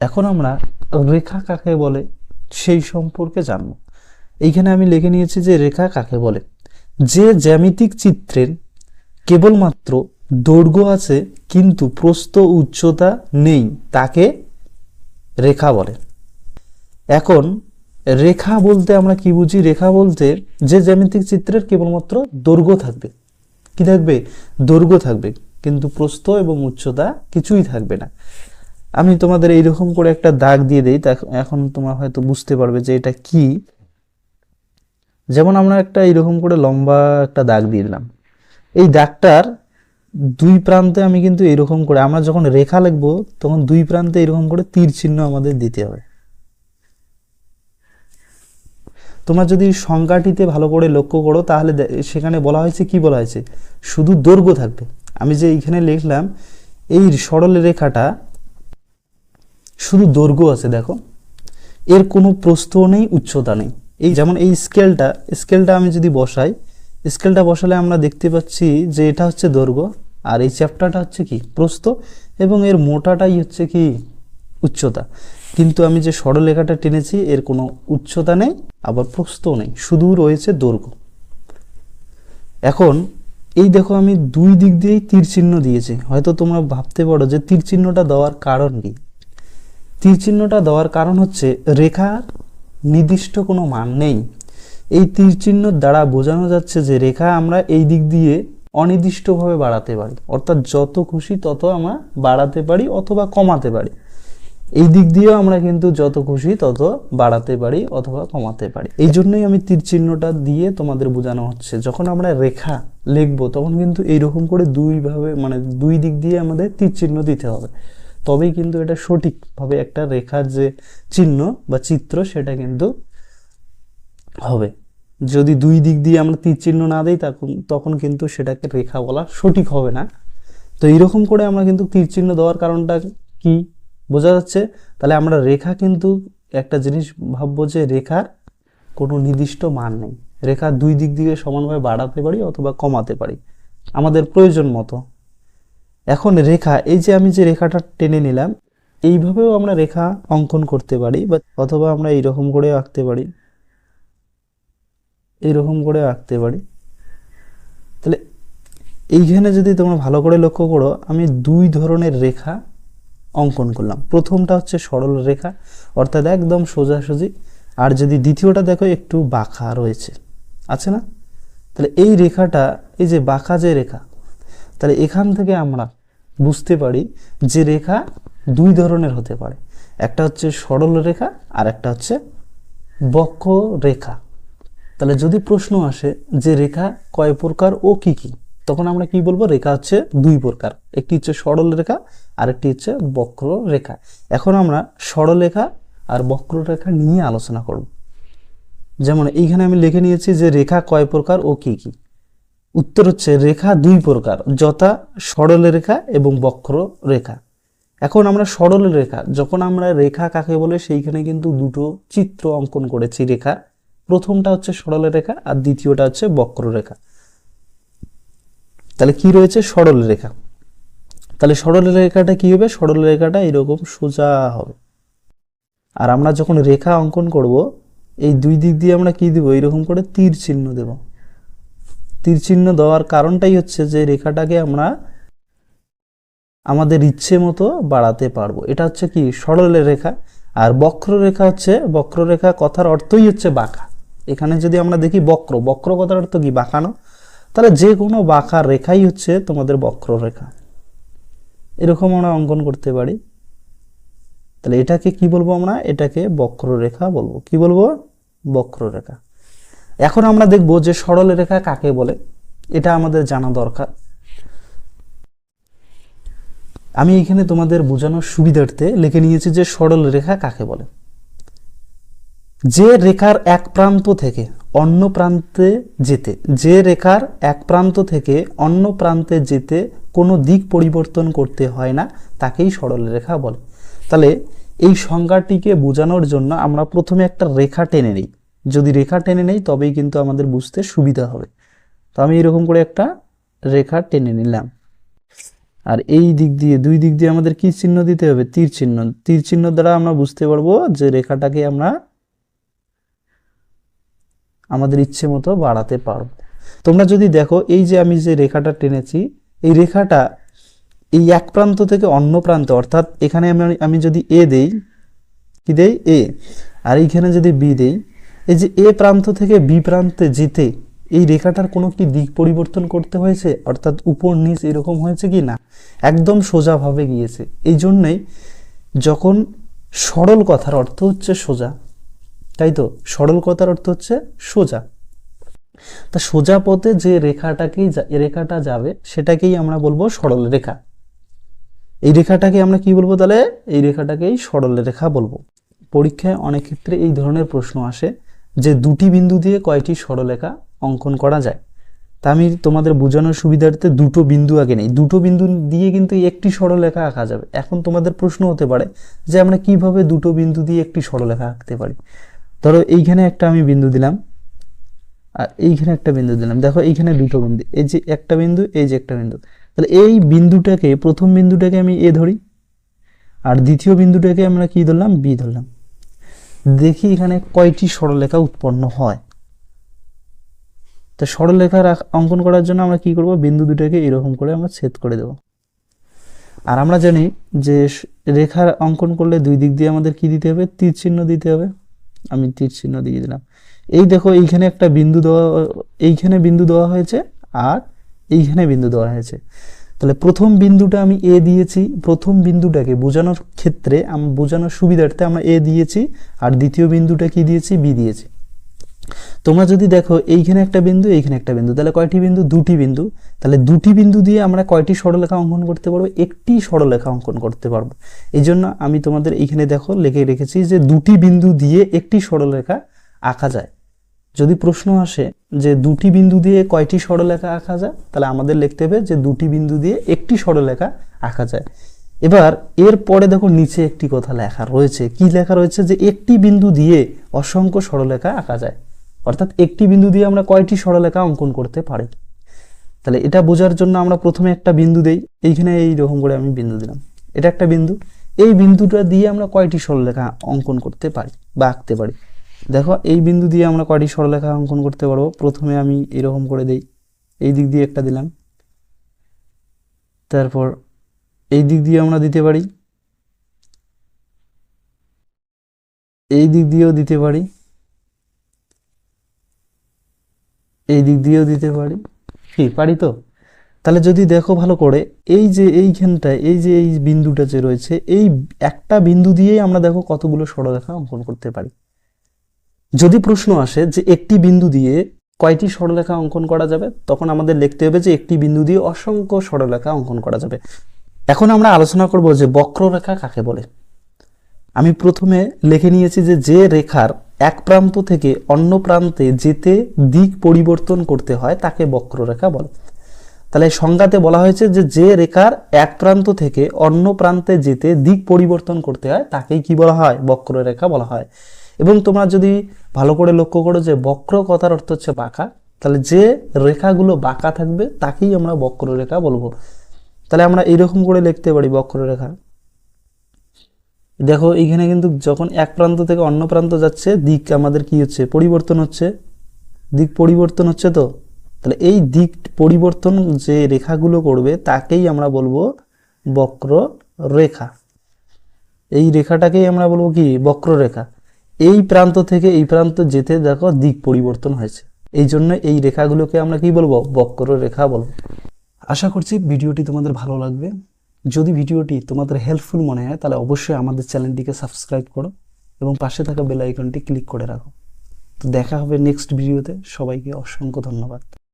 এখন আমরা রেখা কাকে বলে সেই সম্পর্কে জানব। এইখানে আমি লিখে নিয়েছি যে রেখা কাকে বলে। যে জ্যামিতিক চিত্রের কেবলমাত্র দৈর্ঘ্য আছে, কিন্তু প্রস্থ উচ্চতা নেই, তাকে রেখা বলে। এখন রেখা বলতে আমরা কি বুঝি? রেখা বলতে যে জ্যামিতিক চিত্রের কেবলমাত্র দৈর্ঘ্য থাকবে। কি থাকবে? দৈর্ঘ্য থাকবে, কিন্তু প্রস্থ এবং উচ্চতা কিছুই থাকবে না। আমি তোমাদের এইরকম করে একটা দাগ দিয়ে দিই এখন তোমরা হয়তো বুঝতে পারবে যে এটা কি। যেমন আমরা একটা এইরকম করে লম্বা একটা দাগ দিয়ে দিলাম। এই দাগটার দুই প্রান্তে আমি কিন্তু এরকম করে, আমরা যখন রেখা লিখব, তখন দুই প্রান্তে এরকম করে তীর চিহ্ন আমাদের দিতে হবে। তোমার যদি সংজ্ঞাটিতে ভালো করে লক্ষ্য করো, তাহলে সেখানে বলা হয়েছে, কি বলা হয়েছে? শুধু দৈর্ঘ্য থাকবে। আমি যে এইখানে লিখলাম, এই সরল রেখাটা শুধু দৈর্ঘ্য আছে, দেখো। এর কোনো প্রস্থ নেই, উচ্চতা নেই। এই যেমন এই স্কেলটা স্কেলটা আমি যদি বসাই, স্কেলটা বসালে আমরা দেখতে পাচ্ছি যে এটা হচ্ছে দৈর্ঘ্য, আর এই চ্যাপ্টারটা হচ্ছে কি? প্রস্থ, এবং এর মোটাটাই হচ্ছে কি? উচ্চতা। কিন্তু আমি যে সরলরেখাটা টেনেছি, এর কোনো উচ্চতা নেই, আবার প্রস্থও নেই, শুধু রয়েছে দৈর্ঘ্য। এখন, এই দেখো আমি দুই দিক দিয়েই তীর চিহ্ন দিয়েছি। হয়তো তোমরা ভাবতে পারো যে তীর চিহ্নটা দেওয়ার কারণ কি? তীর চিহ্নটা দেওয়ার কারণ হচ্ছে রেখার নির্দিষ্ট কোনো মান নেই। এই তীর চিহ্নর দ্বারা বোঝানো যাচ্ছে যে রেখা আমরা এই দিক দিয়ে অনির্দিষ্টভাবে বাড়াতে পারি। অর্থাৎ যত খুশি তত আমরা বাড়াতে পারি অথবা কমাতে পারি। এই দিক দিয়েও আমরা কিন্তু যত খুশি তত বাড়াতে পারি অথবা কমাতে পারি। এই জন্যই আমি তীর চিহ্নটা দিয়ে তোমাদের বোঝানো হচ্ছে। যখন আমরা রেখা লিখব তখন কিন্তু এইরকম করে দুইভাবে মানে দুই দিক দিয়ে আমাদের তীর চিহ্ন দিতে হবে। তবেই কিন্তু এটা সঠিকভাবে একটা রেখার যে চিহ্ন বা চিত্র, সেটা কিন্তু হবে। যদি দুই দিক দিয়ে আমরা তীর চিহ্ন না দিই, তখন তখন কিন্তু সেটাকে রেখা বলা সঠিক হবে না। তো এইরকম করে আমরা কিন্তু তীর চিহ্ন দেওয়ার কারণটা কি বোঝা যাচ্ছে? তাহলে আমরা রেখা কিন্তু একটা জিনিস ভাববো যে রেখার কোনো নির্দিষ্ট মান নেই। রেখা দুই দিক দিয়ে সমানভাবে বাড়াতে পারি অথবা কমাতে পারি। আমাদের প্রয়োজন মতো। এখন রেখা, এই যে আমি যে রেখাটা টেনে নিলাম, এইভাবেও আমরা রেখা অঙ্কন করতে পারি, বা অথবা আমরা এইরকম করে আঁকতে পারি। এইরকম করে আঁকতে পারি। তাহলে এইখানে যদি তোমরা ভালো করে লক্ষ্য করো, আমি দুই ধরনের রেখা অঙ্কন করলাম। প্রথমটা হচ্ছে সরল রেখা, অর্থাৎ একদম সোজাসুজি, আর যদি দ্বিতীয়টা দেখো, একটু বাঁকা রয়েছে। আছে না? তাহলে এই রেখাটা, এই যে বাঁকা যে রেখা তাহলে এখান থেকে আমরা বুঝতে পারি যে রেখা দুই ধরনের হতে পারে। একটা হচ্ছে সরল রেখা আর একটা হচ্ছে বক্র রেখা। তাহলে যদি প্রশ্ন আসে যে রেখা কয় প্রকার ও কি কি, তখন আমরা কি বলব? রেখা হচ্ছে দুই প্রকার। একটি হচ্ছে সরল রেখা আর একটি হচ্ছে বক্র রেখা। এখন আমরা সরল রেখা আর বক্র রেখা নিয়ে আলোচনা করব। যেমন এইখানে আমি লিখে নিয়েছি যে রেখা কয় প্রকার ও কি কি। উত্তর হচ্ছে রেখা দুই প্রকার, যথা সরল রেখা এবং বক্র রেখা। এখন আমরা সরল রেখা, যখন আমরা রেখা কাকে বলে, সেইখানে কিন্তু দুটো চিত্র অঙ্কন করেছি রেখা। প্রথমটা হচ্ছে সরল রেখা আর দ্বিতীয়টা হচ্ছে বক্র রেখা। তাহলে কি রয়েছে? সরল রেখা। তাহলে সরল রেখাটা কি হবে? সরল রেখাটা এরকম সোজা হবে। আর আমরা যখন রেখা অঙ্কন করব, এই দুই দিক দিয়ে আমরা কি দিব? এরকম করে তীর চিহ্ন দেব। তীর চিহ্ন দেওয়ার কারণটাই হচ্ছে যে রেখাটাকে আমরা আমাদের ইচ্ছে মতো বাড়াতে পারব। এটা হচ্ছে কি? সরল রেখা। আর বক্ররেখা হচ্ছে, বক্ররেখা কথার অর্থই হচ্ছে বাঁকা। এখানে যদি আমরা দেখি বক্র বক্র কথার অর্থ কি? বাঁকানো তাহলে যে কোনো বাঁকা রেখাই হচ্ছে তোমাদের বক্ররেখা। এরকম আমরা অঙ্কন করতে পারি। তাহলে এটাকে কি বলব আমরা? এটাকে বক্ররেখা বলব। কি বলব? বক্ররেখা। এখন আমরা দেখব যে সরল রেখা কাকে বলে? এটা আমাদের জানা দরকার। আমি এখানে তোমাদের বোঝানোর সুবিধার্থে লিখে নিয়েছি যে সরল রেখা কাকে বলে? যে রেখার এক প্রান্ত থেকে অন্য প্রান্তে যেতে, যে রেখার এক প্রান্ত থেকে অন্য প্রান্তে যেতে কোনো দিক পরিবর্তন করতে হয় না, তাকেই সরল রেখা বলে। তাহলে এই সংজ্ঞাটিকে বোঝানোর জন্য আমরা প্রথমে একটা রেখা টেনে নিই। যদি রেখা টেনে নেই, তবেই কিন্তু আমাদের বুঝতে সুবিধা হবে। তো আমি এরকম করে একটা রেখা টেনে নিলাম। আর এই দিক দিয়ে, দুই দিক দিয়ে আমাদের কি চিহ্ন দিতে হবে? তীর চিহ্ন। তীর চিহ্ন দ্বারা আমরা বুঝতে পারব যে রেখাটাকে আমরা আমাদের ইচ্ছে মতো বাড়াতে পারব। তোমরা যদি দেখো, এই যে আমি যে রেখাটা টেনেছি, এই রেখাটা এই এক প্রান্ত থেকে অন্য প্রান্ত, অর্থাৎ এখানে আমি আমি যদি এ দেই, কি দেই? এ আর এইখানে যদি বি দেই এই যে এ প্রান্ত থেকে বি প্রান্তে যেতে, এই রেখাটার কোনো কি দিক পরিবর্তন করতে হয়েছে? অর্থাৎ উপর নিচ এরকম হয়েছে কি না? একদম সোজাভাবে গিয়েছে। এই জন্যই যখন সরল কথার অর্থ হচ্ছে সোজা, তাই তো? সরল কথার অর্থ হচ্ছে সোজা। তা সোজা পথে যে রেখাটাকেই রেখাটা যাবে, সেটাকেই আমরা বলব সরল রেখা। এই রেখাটাকে আমরা কি বলব তাহলে? এই রেখাটাকেই সরল রেখা বলব। পরীক্ষায় অনেক ক্ষেত্রে এই ধরনের প্রশ্ন আসে। যে দুটি বিন্দু দিয়ে কয়টি সরলরেখা অঙ্কন করা যায়। তা আমি তোমাদের বোঝানোর সুবিধার্থে দুটো বিন্দু আগে নেই। দুটো বিন্দু দিয়ে কিন্তু একটি সরলরেখা আঁকা যাবে। এখন তোমাদের প্রশ্ন হতে পারে যে আমরা কীভাবে দুটো বিন্দু দিয়ে একটি সরলরেখা আঁকতে পারি। ধরো এইখানে একটা আমি বিন্দু দিলাম, আর এইখানে একটা বিন্দু দিলাম। দেখো এইখানে দুটো বিন্দু, এই যে একটা বিন্দু, এই যে একটা বিন্দু। তাহলে এই বিন্দুটাকে, প্রথম বিন্দুটাকে আমি এ ধরি, আর দ্বিতীয় বিন্দুটাকে আমরা কি ধরলাম? বি ধরলাম। দেখি এখানে কয়টি সরলরেখা উৎপন্ন হয়। তো সরলরেখা রাখ- অঙ্কন করার জন্য আমরা কি করব? বিন্দু দুটাকে এরকম করে আমরা ছেদ করে দেব। আর আমরা জানি যে রেখার অঙ্কন করলে দুই দিক দিয়ে আমাদের কি দিতে হবে? তীর চিহ্ন দিতে হবে। আমি তীর চিহ্ন দিয়ে দিলাম। এই দেখো এইখানে একটা বিন্দু দেওয়া, এইখানে বিন্দু দেওয়া হয়েছে আর এইখানে বিন্দু দেওয়া হয়েছে। তাহলে প্রথম বিন্দুটা আমি এ দিয়েছি। প্রথম বিন্দুটাকে বোঝানোর ক্ষেত্রে আমি, বোঝানোর সুবিধার্থে আমরা এ দিয়েছি আর দ্বিতীয় বিন্দুটা কি দিয়েছি? বি দিয়েছি। তোমরা যদি দেখো এইখানে একটা বিন্দু, এইখানে একটা বিন্দু, তাহলে কয়টি বিন্দু? দুটি বিন্দু। তাহলে দুটি বিন্দু দিয়ে আমরা কয়টি সরলরেখা অঙ্কন করতে পারব? একটি সরলরেখা অঙ্কন করতে পারব। এই জন্য আমি তোমাদের এইখানে দেখো, লিখে রেখেছি যে দুটি বিন্দু দিয়ে একটি সরলরেখা আঁকা যায়। যদি প্রশ্ন আসে যে দুটি বিন্দু দিয়ে কয়টি সরলরেখা আঁকা যায়, তাহলে আমাদের লিখতে হবে যে দুটি বিন্দু দিয়ে একটি সরলরেখা আঁকা যায়। এবার এর পরে দেখো নিচে একটি কথা লেখা রয়েছে। কি লেখা রয়েছে? যে একটি বিন্দু দিয়ে অসংখ্য সরলরেখা আঁকা যায়। অর্থাৎ একটি বিন্দু দিয়ে আমরা কয়টি সরলরেখা অঙ্কন করতে পারি? তাহলে এটা বোঝার জন্য আমরা প্রথমে একটা বিন্দু দেই। এইখানে এই রকম করে আমি বিন্দু দিলাম। এটা একটা বিন্দু। এই বিন্দুটা দিয়ে আমরা কয়টি সরলরেখা অঙ্কন করতে পারি বা আঁকতে পারি? দেখো, এই বিন্দু দিয়ে আমরা কয়টি সরলরেখা অঙ্কন করতে পারব? প্রথমে আমি এরকম করে দেই। এই দিক দিয়ে একটা দিলাম। তারপর এই দিক দিয়ে আমরা দিতে পারি। এই দিক দিয়েও দিতে পারি। এই দিক দিয়েও দিতে পারি। কি, পারি তো? তাহলে যদি দেখো ভালো করে, এই যে এইখানটায়, এই যে এই বিন্দুটা যে রয়েছে, এই একটা বিন্দু দিয়েই আমরা দেখো কতগুলো সরলরেখা অঙ্কন করতে পারি। যদি প্রশ্ন আসে যে একটি বিন্দু দিয়ে কয়টি সরলরেখা অঙ্কন করা যাবে, তখন আমাদের লিখতে হবে যে একটি বিন্দু দিয়ে অসংখ্য সরলরেখা অঙ্কন করা যাবে। এখন আমরা আলোচনা করব যে বক্ররেখা কাকে বলে। আমি প্রথমে লিখে নিয়েছি যে যে রেখার এক প্রান্ত থেকে অন্য প্রান্তে যেতে দিক পরিবর্তন করতে হয়, তাকে বক্ররেখা বলে। তাহলে সংজ্ঞাতে বলা হয়েছে যে যে রেখার এক প্রান্ত থেকে অন্য প্রান্তে যেতে দিক পরিবর্তন করতে হয়, তাকেই কি বলা হয়? বক্ররেখা বলা হয়। এবং তোমরা যদি ভালো করে লক্ষ্য করো যে বক্র কথার অর্থ হচ্ছে বাঁকা, তাহলে যে রেখাগুলো বাঁকা থাকবে তাকেই আমরা বক্ররেখা বলব। তাহলে আমরা এইরকম করে লিখতে পারি বক্ররেখা দেখো, এইখানে কিন্তু যখন এক প্রান্ত থেকে অন্য প্রান্ত যাচ্ছে, দিক আমাদের কি হচ্ছে? পরিবর্তন হচ্ছে। দিক পরিবর্তন হচ্ছে তো? তাহলে এই দিক পরিবর্তন যে রেখাগুলো করবে, তাকেই আমরা বলব বক্র রেখা। এই রেখাটাকেই আমরা বলব কি? বক্ররেখা এই প্রান্ত থেকে এই প্রান্ত যেতে দেখো দিক পরিবর্তন হয়েছে। এই জন্য এই রেখাগুলোকে আমরা কি বলব? বক্র রেখা বলব। আশা করছি ভিডিওটি তোমাদের ভালো লাগবে। যদি ভিডিওটি তোমাদের হেল্পফুল মনে হয়, তাহলে অবশ্যই আমাদের চ্যানেলটিকে সাবস্ক্রাইব করো এবং পাশে থাকা বেল আইকনটি ক্লিক করে রাখো। তো দেখা হবে নেক্সট ভিডিওতে সবাইকে অসংখ্য ধন্যবাদ।